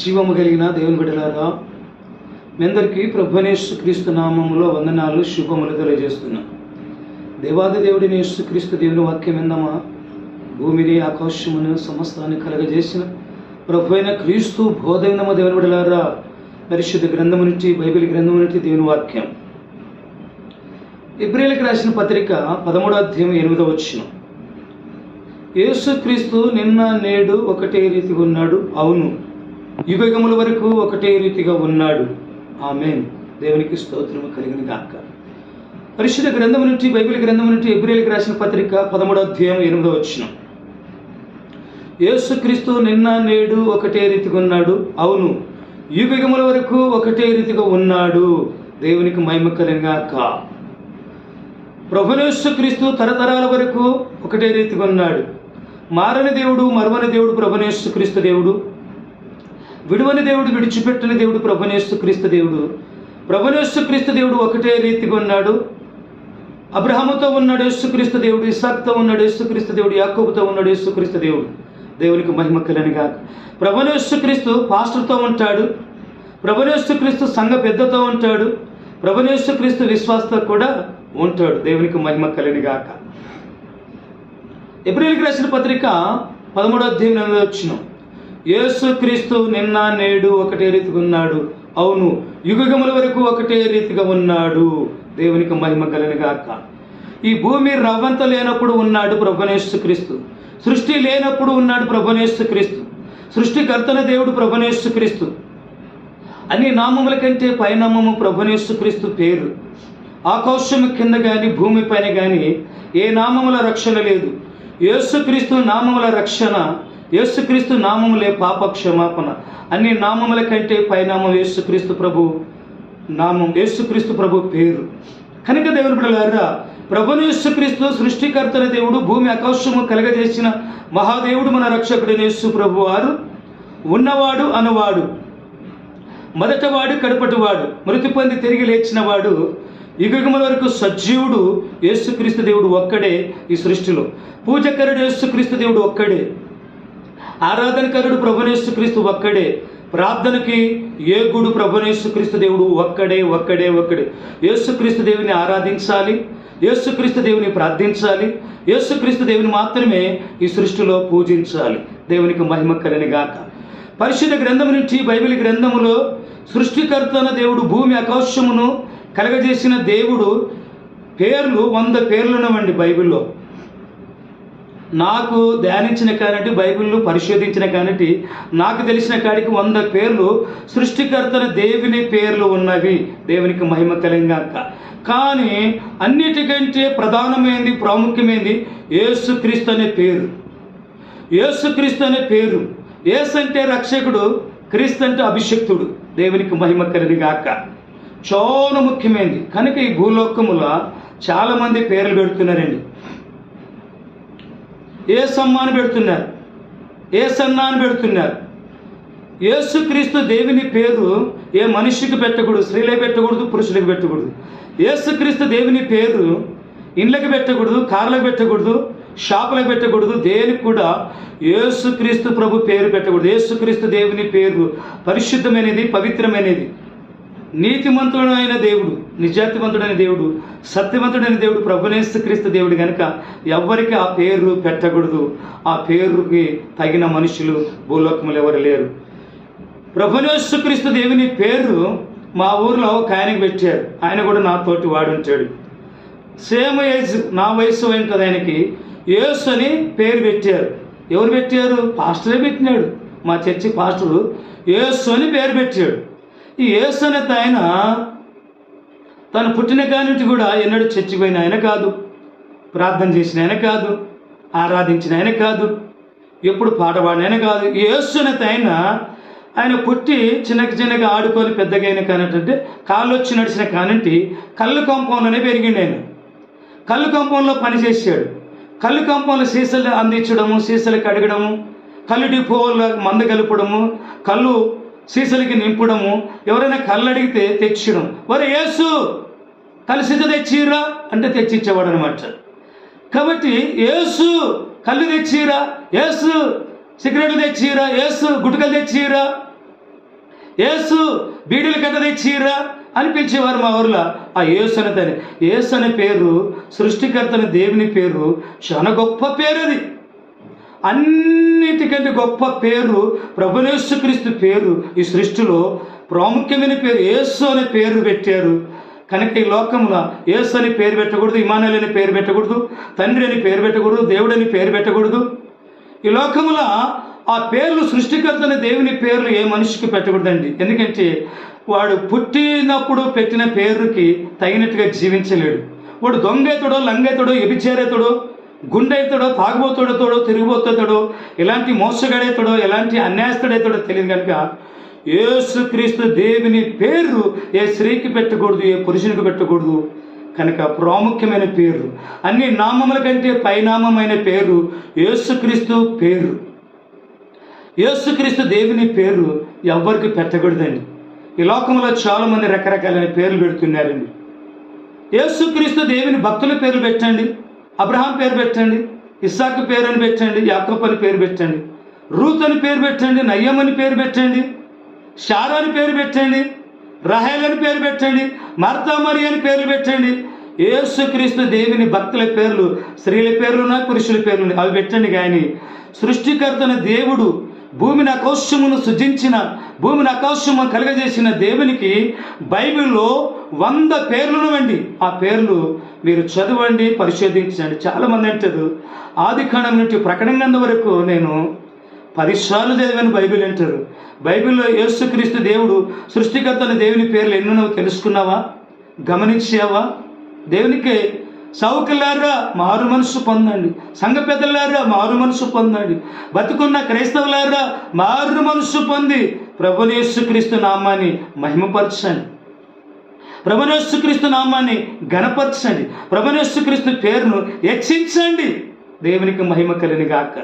జీవము కలిగిన దేవుని బిడ్డలారా మీ అందరికీ ప్రభునేశ్వ క్రీస్తు నామములో వందనాలు శుభములు తెలియజేస్తున్నాం. దేవాది దేవుడిని యేసుక్రీస్తు దేవుని వాక్యం విందమా? భూమిని ఆకాశమును సమస్తాన్ని కలగజేసిన ప్రభు అయిన క్రీస్తు బోధవినమ దేవుని బిడ్డలారా పరిశుద్ధ గ్రంథము నుంచి బైబిల్ గ్రంథము నుంచి దేవుని వాక్యం. ఇబ్రిల్కి రాసిన పత్రిక పదమూడో అధ్యాయం ఎనిమిదో వచ్చిన యేసుక్రీస్తు నిన్న నేడు ఒకటే రీతి ఉన్నాడు. అవును యుగముల వరకు ఒకటే రీతిగా ఉన్నాడు. ఆమె దేవునికి స్తోత్రము కలిగిన గాక. పరిశుద్ధ గ్రంథం నుంచి బైబిల్ గ్రంథం నుంచి ఎబ్రిల్కి రాసిన పత్రిక పదమూడో అధ్యాయం ఎనిమిదో వచ్చిన యేసుక్రీస్తు నిన్న నేడు ఒకటే రీతిగా ఉన్నాడు. అవును యుగముల వరకు ఒకటే రీతిగా ఉన్నాడు. దేవునికి మహిమ కలిగిన గాక. ప్రభునేశ్వక్రీస్తు తరతరాల వరకు ఒకటే రీతిగా ఉన్నాడు. మారని దేవుడు మరవని దేవుడు ప్రభునేశ్వక్రీస్తు దేవుడు. విడువని దేవుడు విడిచిపెట్టని దేవుడు ప్రభునేశ్వక్రీస్తు దేవుడు. ప్రభునేశ్వక్రీస్తు దేవుడు ఒకటే రీతిగా ఉన్నాడు. అబ్రహముతో ఉన్నాడు యేసుక్రీస్తు దేవుడు ఇసాక్తో ఉన్నాడు యేసుక్రీస్తు దేవుడు యాకోబుతో ఉన్నాడు యేసుక్రీస్తు దేవుడు. దేవునికి మహిమ కలినిగా ప్రభునేశ్వక్రీస్తు పాస్టర్తో ఉంటాడు. ప్రభునేశ్వక్రీస్తు సంఘ పెద్దతో ఉంటాడు. ప్రభునేశ్వక్రీస్తు విశ్వాసతో కూడా ఉంటాడు. దేవునికి మహిమ కలినిగాక ఏప్రిల్కి రాసిన పత్రిక పదమూడో అధ్యాయం ఎనిమిది వచ్చిన యేసుక్రీస్తు నిన్న నేడు ఒకటే రీతిగా ఉన్నాడు. అవును యుగముల వరకు ఒకటే రీతిగా ఉన్నాడు. దేవునికి మహిమ కలినిగాక ఈ భూమి రవ్వంత లేనప్పుడు ఉన్నాడు ప్రభునేశ్వ క్రీస్తు సృష్టి లేనప్పుడు ఉన్నాడు ప్రభునేశ్వ క్రీస్తు సృష్టికర్తన దేవుడు ప్రభునేశ్వ క్రీస్తు అన్ని నామముల కంటే పైనామము ప్రభునేశ్వ క్రీస్తు పేరు. ఆకాశము కింద కానీ భూమిపైన కానీ ఏ నామముల రక్షణ లేదు. యేసుక్రీస్తు నామముల రక్షణ యేసుక్రీస్తు నామములే పాప క్షమాపణ అన్ని నామముల కంటే పైనామం యేసుక్రీస్తు ప్రభు నామం యేసుక్రీస్తు ప్రభు పేరు. కనుక దేవుని బిడ్డలారా ప్రభుని యేసుక్రీస్తు సృష్టికర్తల దేవుడు భూమి ఆకాశము కలగజేసిన మహాదేవుడు మన రక్షకుడు యేసు ప్రభు వారు. ఉన్నవాడు అనవాడు. మొదటవాడు కడపటివాడు. మృతి పొంది తిరిగి లేచినవాడు. యుగముల వరకు సజీవుడు యేసుక్రీస్తు దేవుడు ఒక్కడే ఈ సృష్టిలో. పూజకరుడు యేసుక్రీస్తు దేవుడు ఒక్కడే. ఆరాధనకరుడు ప్రభునేశ్వక్రీస్తు ఒక్కడే. ప్రార్థనకి ఏగుడు ప్రభునేశ్వక్రీస్తు దేవుడు ఒక్కడే ఒక్కడే ఒక్కడే. యేసుక్రీస్తు దేవుని ఆరాధించాలి. యేసుక్రీస్తు దేవుని ప్రార్థించాలి. యేసుక్రీస్తు దేవుని మాత్రమే ఈ సృష్టిలో పూజించాలి. దేవునికి మహిమ కలని గాక. పరిశుద్ధ గ్రంథం నుంచి బైబిల్ గ్రంథములో సృష్టికర్తన దేవుడు భూమి ఆకాశమును కలగజేసిన దేవుడు పేర్లు వంద పేర్లు ఉన్నవండి బైబిల్లో. నాకు ధ్యానించిన కానటి బైబిల్ను పరిశోధించిన కానిటి నాకు తెలిసిన కాడికి వంద పేర్లు సృష్టికర్తన దేవుని పేర్లు ఉన్నవి. దేవునికి మహిమ కలిగాక. కానీ అన్నిటికంటే ప్రధానమైనది ప్రాముఖ్యమైనది యేసుక్రీస్తు అనే పేరు. యేసుక్రీస్తు అనే పేరు. యేసు అంటే రక్షకుడు క్రీస్తు అంటే అభిషక్తుడు. దేవునికి మహిమ కలిగాక. చాలా ముఖ్యమైనది కనుక ఈ భూలోకముల చాలామంది పేర్లు పెడుతున్నారండి. ఏ సమ్మాని పెడుతున్నారు? ఏ సన్నాన్ని పెడుతున్నారు? ఏసుక్రీస్తు దేవుని పేరు ఏ మనిషికి పెట్టకూడదు స్త్రీలే పెట్టకూడదు పురుషులకు పెట్టకూడదు. ఏసుక్రీస్తు దేవుని పేరు ఇండ్లకు పెట్టకూడదు కార్లకు పెట్టకూడదు షాపులకు పెట్టకూడదు దేనికి కూడా ఏసుక్రీస్తు ప్రభు పేరు పెట్టకూడదు. ఏసుక్రీస్తు దేవుని పేరు పరిశుద్ధమైనది పవిత్రమైనది. నీతిమంతుడైన దేవుడు నిజాతిమంతుడైన దేవుడు సత్యవంతుడైన దేవుడు ప్రభునేస్తు క్రీస్తు దేవుడు కనుక ఎవరికి ఆ పేరు పెట్టకూడదు. ఆ పేరుకి తగిన మనుషులు భూలోకములు ఎవరు లేరు. ప్రభునేస్తు క్రీస్తు దేవుని పేరు మా ఊర్లో ఒక ఆయనకి పెట్టారు. ఆయన కూడా నాతోటి వాడుంటాడు సేమ్ ఏజ్ నా వయసు ఉంటుంది ఆయనకి. యేసు అని పేరు పెట్టారు. ఎవరు పెట్టారు? పాస్టరే పెట్టినాడు. మా చర్చి పాస్టరు. యేసు అని పేరు పెట్టాడు. ఈ యేసు అనే ఆయన తను పుట్టిన కానిటి కూడా ఎన్నడూ చచ్చిపోయిన ఆయన కాదు. ప్రార్థన చేసిన ఆయన కాదు. ఆరాధించిన ఆయన కాదు. ఎప్పుడు పాట పాడిన ఆయన కాదు. ఈ యేసు అనే ఆయన ఆయన పుట్టి చిన్నకి చిన్నగా ఆడుకొని పెద్దగా అయిన కానిటంటే కాళ్ళు వచ్చి నడిచిన కానింటి కళ్ళు కంపౌండ్లోనే పెరిగిండు ఆయన. కళ్ళు కంపంలో పనిచేసాడు కళ్ళు కంపంలో సీసలు అందించడము సీసలు కడగడము కళ్ళు డిపోలో మంద కలపడము కళ్ళు సీసలకి నింపడము. ఎవరైనా కళ్ళు అడిగితే తెచ్చడం వరే యేసు కలిసిత తెచ్చిరా? అంటే తెచ్చిచ్చేవాడు అనమాట కాబట్టి యేసు కళ్ళు తెచ్చిరా? యేసు సిగరెట్లు తెచ్చిరా? యేసు గుటుకలు తెచ్చిరా? యేసు బీడీలు కట్ట తెచ్చిరా? అని పిలిచేవారు మా ఊర్లో. ఆ యేసు అనే దాని యేసు అనే పేరు సృష్టికర్తని దేవుని పేరు చాలా గొప్ప పేరు అది. అన్నిటికంటే గొప్ప పేరు ప్రభునేశ్వక్రీస్తు పేరు. ఈ సృష్టిలో ప్రాముఖ్యమైన పేరు యేసు అనే పేరు పెట్టారు. కనుక ఈ లోకంలో యేసు అని పేరు పెట్టకూడదు ఇమానుయేల్ అని పేరు పెట్టకూడదు తండ్రి అని పేరు పెట్టకూడదు దేవుడు అని పేరు పెట్టకూడదు. ఈ లోకంలో ఆ పేర్లు సృష్టికర్తని దేవుని పేర్లు ఏ మనిషికి పెట్టకూడదండి. ఎందుకంటే వాడు పుట్టినప్పుడు పెట్టిన పేరుకి తగినట్టుగా జీవించలేడు. వాడు దొంగైతుడో లంగైతుడో ఎబిచేరేతుడో గుండెైతుడో తాగుబోతుడతాడో తిరిగిపోతాడో ఎలాంటి మోసగాడైతాడో ఎలాంటి అన్యాయస్తుడైతాడో తెలియదు కనుక యేసుక్రీస్తు దేవుని పేరు ఏ స్త్రీకి పెట్టకూడదు ఏ పురుషునికి పెట్టకూడదు. కనుక ప్రాముఖ్యమైన పేరు అన్ని నామముల కంటే పైనామమైన పేరు యేసుక్రీస్తు పేరు యేసుక్రీస్తు దేవుని పేరు ఎవ్వరికి పెట్టకూడదండి. ఈ లోకంలో చాలామంది రకరకాలైన పేర్లు పెడుతున్నారండి. యేసుక్రీస్తు దేవుని భక్తుల పేర్లు పెట్టండి. అబ్రహాం పేరు పెట్టండి ఇస్సాక్ పేరు అని పెట్టండి యాకబ్ అని పేరు పెట్టండి. రూత్ అని పేరు పెట్టండి నయ్యం అని పేరు పెట్టండి. షారు అని పేరు పెట్టండి రహేల్ అని పేరు పెట్టండి మార్తామరి అని పేర్లు పెట్టండి. యేసుక్రీస్తు దేవుని భక్తుల పేర్లు స్త్రీల పేర్లు ఉన్నాయి పురుషుల పేర్లు అవి పెట్టండి కానీ సృష్టికర్తన దేవుడు భూమిని ఆకాశమును సృజించిన భూమిని ఆకాశము కలుగజేసిన దేవునికి బైబిల్లో వంద పేర్లు అండి ఆ పేర్లు మీరు చదవండి పరిశోధించండి. చాలామంది అంటారు ఆది కాండం నుండి ప్రకటన వరకు నేను పదిసార్లు చదివాను బైబిల్ అంటారు. బైబిల్లో యేసుక్రీస్తు దేవుడు సృష్టికర్తల దేవుని పేర్లు ఎన్నో తెలుసుకున్నావా? గమనించావా? దేవునికి సౌకులారా మారు మనసు పొందండి. సంఘ పెద్దలారా మారు మనసు పొందండి. బతుకున్న క్రైస్తవులారా మారు మనసు పొంది ప్రభునేసుక్రీస్తు నామాన్ని మహిమపరచండి. ప్రభునేసుక్రీస్తు నామాన్ని గణపరచండి ప్రభునేసుక్రీస్తు పేరును హెచ్చించండి. దేవునికి మహిమ కలిని గాక.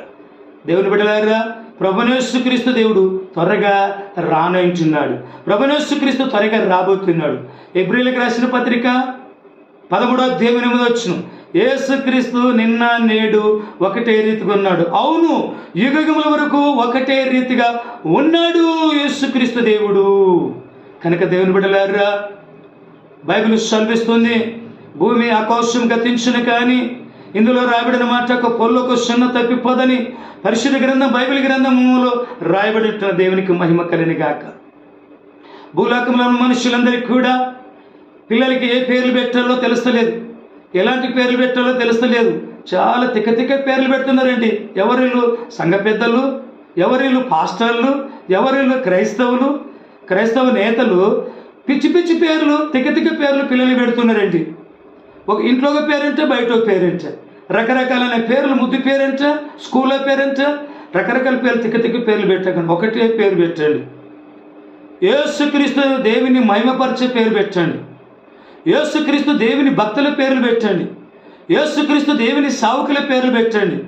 దేవుని బిడ్డలారా ప్రభునేసుక్రీస్తు దేవుడు త్వరగా రానంటున్నాడు ప్రభునేసుక్రీస్తు త్వరగా రాబోతున్నాడు. ఏప్రిల్కి రాసిన పత్రిక పదమూడో దేవుని ఎనిమిది వచ్చును యేసుక్రీస్తు నిన్న నేడు ఒకటే రీతిగా ఉన్నాడు. అవును యుగముల వరకు ఒకటే రీతిగా ఉన్నాడు యేసుక్రీస్తు దేవుడు. కనుక దేవుని బిడలారా బైబిల్ సెలవిస్తుంది భూమి ఆకాశం గతించును కానీ ఇందులో రాబడిన మాట ఒక పొల్లకు సున్న తప్పిపోదని పరిశుద్ధ గ్రంథం బైబిల్ గ్రంథములో రాయబడిన దేవునికి మహిమ కలిని గాక. భూలోకంలో మనుషులందరికీ కూడా పిల్లలకి ఏ పేర్లు పెట్టాలో తెలుస్తలేదు. ఎలాంటి పేర్లు పెట్టాలో తెలుస్తలేదు. చాలా తిక్క తిక్క పేర్లు పెడుతున్నారండి. ఎవరిళ్ళు సంఘ పెద్దలు ఎవరిళ్ళు పాస్టర్లు ఎవరిళ్ళు క్రైస్తవులు క్రైస్తవ నేతలు పిచ్చి పిచ్చి పేర్లు తిక్క తిక్క పేర్లు పిల్లలు పెడుతున్నారండి. ఒక ఇంట్లో ఒక పేరెంట బయట ఒక పేరెంట. రకరకాలైన పేర్లు ముద్దు పేరెంట స్కూల్లో పేరెంట రకరకాల పేర్లు తిక్క తిక్క పేర్లు పెట్టకండి. ఒకటే పేరు పెట్టండి. యేసుక్రీస్తు దేవిని మహిమపరిచే పేరు పెట్టండి. యేసుక్రీస్తు దేవుని భక్తుల పేర్లు పెట్టండి. యేసుక్రీస్తు దేవుని సావుకుల పేర్లు పెట్టండి.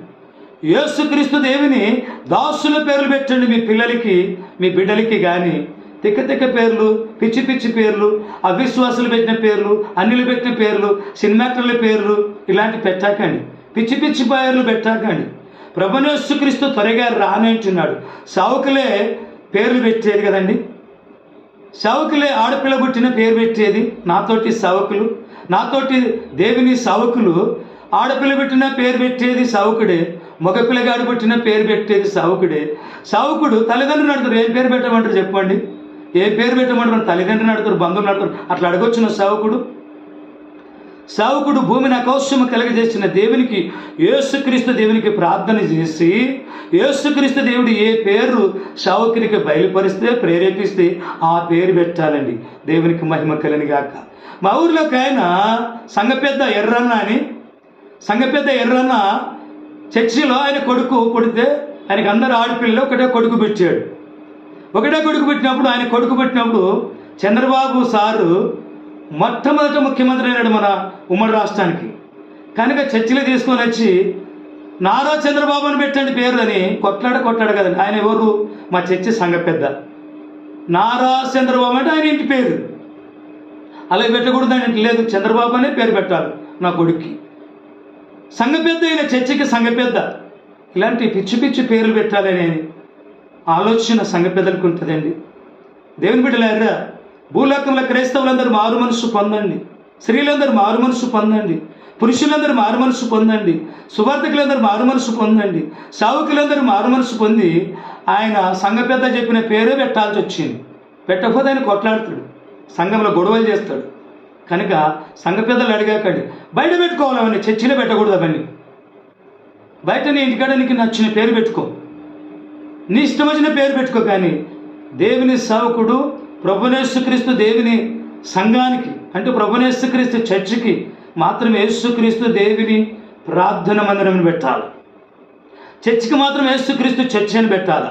యేసుక్రీస్తు దేవుని దాసుల పేర్లు పెట్టండి మీ పిల్లలకి మీ బిడ్డలకి కానీ తిక్క తిక్క పేర్లు పిచ్చి పిచ్చి పేర్లు అవిశ్వాసులు పెట్టిన పేర్లు అన్నిలు పెట్టిన పేర్లు సినిమాటర్ల పేర్లు ఇలాంటి పెట్టాకండి. పిచ్చి పిచ్చి పేర్లు పెట్టాకండి. ప్రభునేసుక్రీస్తు త్వరగా రానంటున్నాడు సావుకులే పేర్లు పెట్టేది కదండి? సవకులే ఆడపిల్ల పుట్టిన పేరు పెట్టేది? నాతోటి సవకులు నాతోటి దేవుని సవకులు ఆడపిల్ల పెట్టిన పేరు పెట్టేది సవకుడే మగపిల్లగాడు పుట్టిన పేరు పెట్టేది సవకుడే సవకుడు తల్లిదండ్రులు అడుగుతారు ఏం పేరు పెట్టమంటారు చెప్పండి? ఏ పేరు పెట్టమంటారు? తల్లిదండ్రులు అడుగుతారు బంధువులు అడుగుతారు అట్లా అడగొచ్చిన సవకుడు సావుకుడు భూమిని అకౌశ్యము కలగజేసిన దేవునికి యేసుక్రీస్తు దేవునికి ప్రార్థన చేసి యేసుక్రీస్తు దేవుడు ఏ పేరు సావుకునికి బయలుపరిస్తే ప్రేరేపిస్తే ఆ పేరు పెట్టాలండి. దేవునికి మహిమ కలిని మా ఊర్లోకి ఆయన సంఘ పెద్ద ఎర్రన్న అని సంఘ పెద్ద ఎర్రన్న చర్చిలో ఆయన కొడుకు పుడితే ఆయనకు అందరు ఆడపిల్లలు ఒకటే కొడుకు పెట్టాడు. ఒకటే కొడుకు పెట్టినప్పుడు ఆయన కొడుకు పెట్టినప్పుడు చంద్రబాబు సారు మొట్టమొదట ముఖ్యమంత్రి అయినాడు మన ఉమ్మడి రాష్ట్రానికి. కనుక చర్చిలో తీసుకొని వచ్చి నారా చంద్రబాబు అని పెట్టండి పేరు అని కొట్లాడ కొట్లాడు కదండి. ఆయన ఎవరు? మా చర్చి సంఘ పెద్ద. నారా చంద్రబాబు అంటే ఆయన ఇంటి పేరు. అలా పెట్టకూడదు అని లేదు. చంద్రబాబు అనే పేరు పెట్టాలి నా కొడుక్కి. సంఘ పెద్ద అయిన చర్చికి సంఘ పెద్ద. ఇలాంటి పిచ్చి పిచ్చి పేర్లు పెట్టాలనే ఆలోచన సంఘ పెద్దలకు ఉంటుందండి. దేవుని బిడ్డలారా భూలోకంలో క్రైస్తవులందరూ మారు మనసు పొందండి. స్త్రీలందరూ మారు మనసు పొందండి. పురుషులందరూ మారు మనసు పొందండి. సువార్థకులందరూ మారు మనసు పొందండి. సావుకులందరూ మారు మనసు పొంది ఆయన సంఘ పెద్ద చెప్పిన పేరే పెట్టాల్సి వచ్చింది. పెట్టకపోతే ఆయన కొట్లాడుతాడు. సంఘంలో గొడవలు చేస్తాడు. కనుక సంఘ పెద్దలు అడిగాకండి బయట పెట్టుకోవాలి అవన్నీ చర్చిలో పెట్టకూడదు అవన్నీ. బయట నీ ఇంటికాడ నీకు నచ్చిన పేరు పెట్టుకో. నీ ఇష్టం వచ్చిన పేరు పెట్టుకో కానీ దేవుని సేవకుడు ప్రభునేసుక్రీస్తు దేవుని సంఘానికి అంటే ప్రభునేసుక్రీస్తు చర్చికి మాత్రం యేసుక్రీస్తు దేవిని ప్రార్థన మందిరం పెట్టాలి. చర్చికి మాత్రం యేసుక్రీస్తు చర్చి అని పెట్టాలి.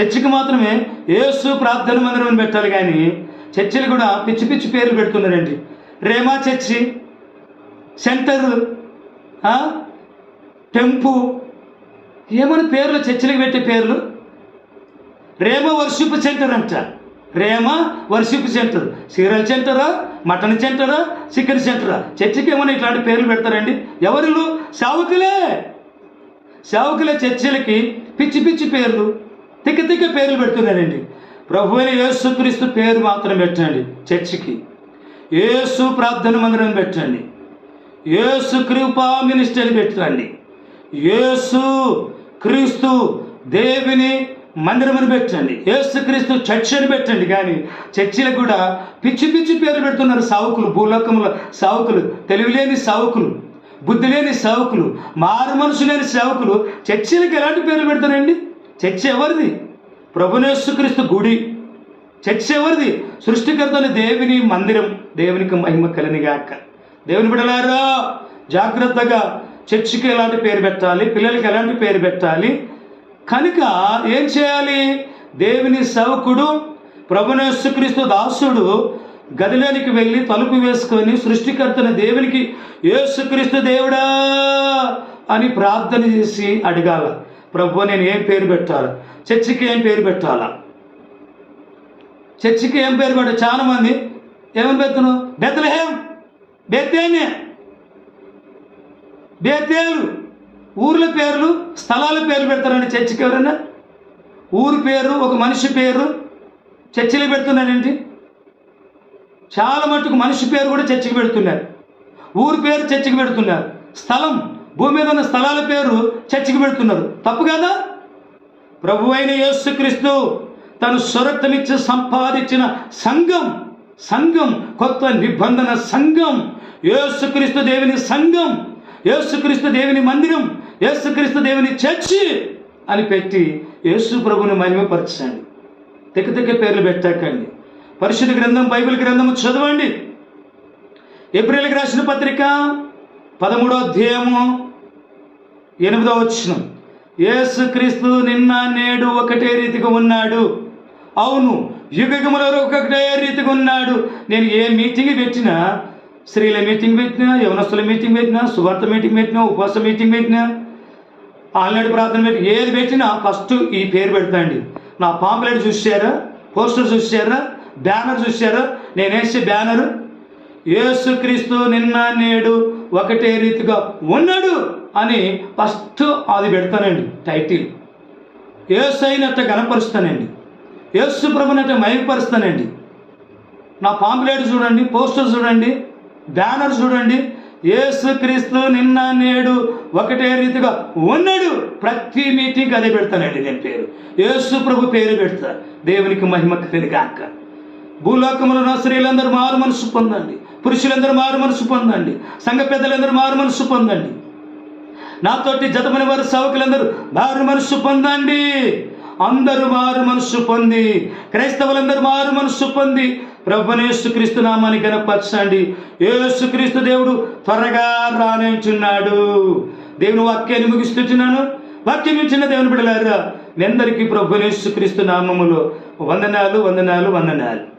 చర్చికి మాత్రమే యేసు ప్రార్థన మందిరం అని పెట్టాలి కానీ చర్చిలు కూడా పిచ్చి పిచ్చి పేర్లు పెడుతున్నారండి. రేమా చర్చి సెంటర్ టెంపు ఏమైనా పేర్లు చర్చిలకు పెట్టే పేర్లు? రేమ వర్షిప్ సెంటర్ అంట. ప్రేమ వర్షిప్ సెంటర్. సీరియల్ సెంటరా? మటన్ సెంటరా? చికెన్ సెంటరా? చర్చికి ఏమైనా ఇట్లాంటి పేర్లు పెడతారండి? ఎవరు సేవకులే! సేవకులే చర్చిలకి పిచ్చి పిచ్చి పేర్లు తిక్క తిక్క పేర్లు పెడుతున్నారండి. ప్రభు అయిన యేసుక్రీస్తు పేరు మాత్రం పెట్టండి చర్చికి. యేసు ప్రార్థన మందిరం పెట్టండి. యేసు కృపా మినిస్టర్ పెట్టండి. యేసు క్రీస్తు దేవుని మందిరమును పెట్టండి. ఏసుక్రీస్తు చర్చ్ పెట్టండి. కానీ చర్చిలకు కూడా పిచ్చి పిచ్చి పేరు పెడుతున్నారు సావుకులు భూలోకంలో సావుకులు తెలివిలేని సావుకులు బుద్ధి లేని సేవకులు మారు మనసు లేని సేవకులు. చర్చిలకు ఎలాంటి పేర్లు పెడతారండి? చర్చి ఎవరిది? ప్రభునేశ్వక్రీస్తు గుడి. చర్చ్ ఎవరిది? సృష్టికర్తని దేవుని మందిరం దేవునికి మహిమ కలినిగాక దేవుని బిడలారా జాగ్రత్తగా చర్చికి ఎలాంటి పేరు పెట్టాలి? పిల్లలకి ఎలాంటి పేరు పెట్టాలి? కనుక ఏం చేయాలి? దేవుని సేవకుడు ప్రభునేశ్వక్రీస్తు దాసుడు గదిలోనికి వెళ్ళి తలుపు వేసుకొని సృష్టికర్తన దేవునికి యేసుక్రీస్తు దేవుడా అని ప్రార్థన చేసి అడగాల. ప్రభు నేను ఏం పేరు పెట్టాలి? చర్చికి ఏం పేరు పెట్టాలా? చర్చికి ఏం పేరు పెట్టాలి? చాలా మంది ఏమని పెడుతున్నావు? బెత్తలహేం బెత్తేనే బేతేలు ఊర్ల పేర్లు స్థలాల పేర్లు పెడతారండి చర్చికి ఎవరైనా ఊరు పేరు ఒక మనిషి పేరు చర్చిలో పెడుతున్నారేంటి చాలా మటుకు మనిషి పేరు కూడా చర్చికి పెడుతున్నారు. ఊరు పేరు చర్చికి పెడుతున్నారు. స్థలం భూమి మీద ఉన్న స్థలాల పేరు చర్చికి పెడుతున్నారు. తప్పు కదా? ప్రభు అయిన యేసుక్రీస్తు తను స్వరక్తమిచ్చి సంపాదించిన సంఘం సంఘం కొత్త నిబంధన సంఘం యేసుక్రీస్తు దేవుని సంఘం. యేసుక్రీస్తు దేవుని మందిరం యేసుక్రీస్తు దేవుని చర్చి అని పెట్టి యేసు ప్రభుని మహిమపరచండి. తెక్క తెక్క పేర్లు పెట్టకండి. పరిశుద్ధ గ్రంథం బైబిల్ గ్రంథం చదవండి. ఏప్రిల్కి రాసిన పత్రిక పదమూడో అధ్యాయము ఎనిమిదో వచ్చిన యేసుక్రీస్తు నిన్న నేడు ఒకటే రీతిగా ఉన్నాడు. అవును యుగములో ఒకటే రీతిగా ఉన్నాడు. నేను ఏ మీటింగ్ పెట్టినా స్త్రీల మీటింగ్ పెట్టినా యవనస్తుల మీటింగ్ పెట్టినా సువార్త మీటింగ్ పెట్టినా ఉపవాస మీటింగ్ పెట్టినా ఆల్నాడు ప్రార్థన పెట్టి ఏది పెట్టినా ఫస్ట్ ఈ పేరు పెడతాండి నా పాంప్లెట్ చూసారా పోస్టర్ చూసారా బ్యానర్ చూసారా నేను వేసే బ్యానర్ యేసుక్రీస్తు నిన్న నేడు ఒకటే రీతిగా ఉన్నాడు అని ఫస్ట్ అది పెడతానండి టైటిల్. యేసు అయినట్టు కనపరుస్తానండి యేసు ప్రభునట్టు మయపరుస్తానండి నా పాంప్లెట్ చూడండి పోస్టర్ చూడండి. బ్యానర్ చూడండి. యేసు క్రీస్తు నిన్న నేడు ఒకటే రీతిగా ఉన్నాడు. ప్రతి మీటింగ్ అదే పెడతానండి నేను పేరు. యేసు ప్రభు పేరు పెడతా. దేవునికి మహిమ కలిగాక భూలోకములో ఉన్న స్త్రీలందరూ మారు మనసు పొందండి. పురుషులందరూ మారు మనసు పొందండి. సంఘ పెద్దలందరూ మారు మనసు పొందండి. నాతోటి జతమని వారు సేవకులందరూ మారు మనసు పొందండి. అందరూ మారు మనసు పొంది క్రైస్తవులందరూ మారు మనసు పొంది ప్రభునేసుక్రీస్తు నామాన్ని కనపరచండి యేసుక్రీస్తు దేవుడు త్వరగా రానించున్నాడు దేవుని వాక్యాన్ని ముగిస్తున్నాను. వాక్యం ఇచ్చిన దేవుని బిడలారా మీ అందరికీ ప్రభునేసుక్రీస్తు నామములో వందనాలు వందనాలు వందనాలు.